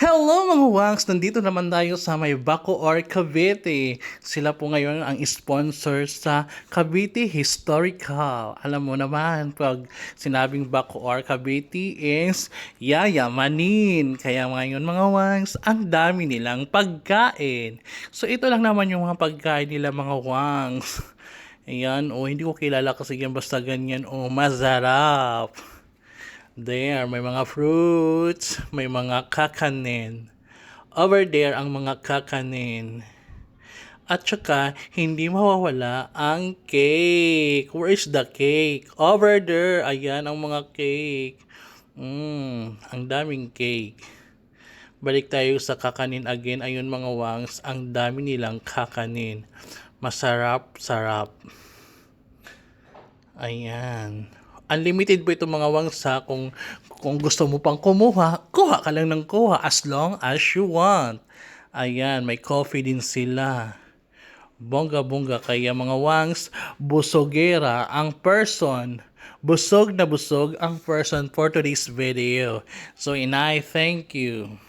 Hello mga wangs! Nandito naman tayo sa may Bacoor, Cavite. Sila po ngayon ang sponsor sa Cavite Historical. Alam mo naman, pag sinabing Bacoor, Cavite is yayamanin. Kaya ngayon mga wangs, ang dami nilang pagkain. So ito lang naman yung mga pagkain nila mga wangs. Ayan, o hindi ko kilala kasi yan basta ganyan. O masarap. There, may mga fruits, may mga kakanin. Over there, ang mga kakanin. At saka, hindi mawawala ang cake. Where is the cake? Over there, ayan ang mga cake. Mmm, ang daming cake. Balik tayo sa kakanin again. Ayun mga wangs, ang dami nilang kakanin. Masarap, sarap. Ayan. Unlimited po itong mga wangsa kung kung gusto mo pang kumuha, kuha ka lang ng kuha as long as you want. Ayan, may coffee din sila. Bongga-bongga kaya mga wangs, busogera ang person. Busog na busog ang person for today's video. So, inay, thank you.